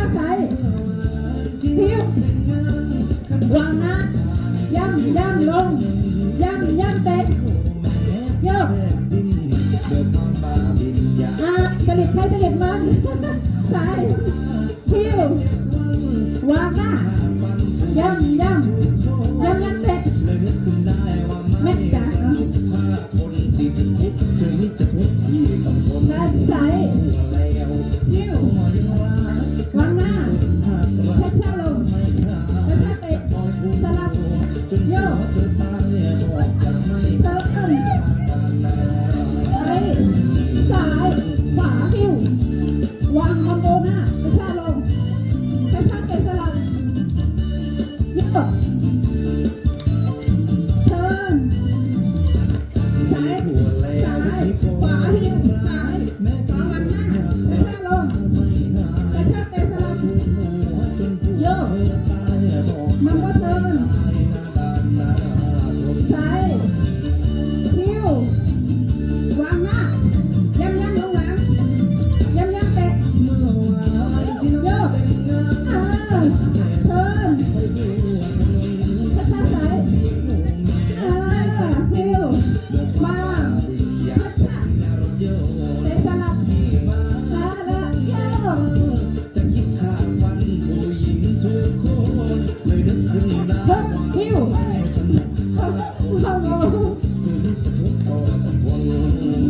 าใจที่ยววางนะย่ำย่ำลงย่ำย่ำเตะโยกอะกริบใครกริบมันใส่ที่ยววางนะย่ำย่ำย่ำย่ำเตะเม็ดจ๋า จนหัวเธอตายบอกจะไม่เติมเอิ้นนานซ้ายซ้ายขวาคิววางคอมโบหน้าช้าๆลงช้าช้าๆเตะสลับยกเทิร์นซ้ายซ้ายขวาหิ้วซ้ายขวาวางหน้าแล้วช้าลงแล้วช้าเตะสลับโยก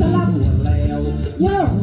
สลับ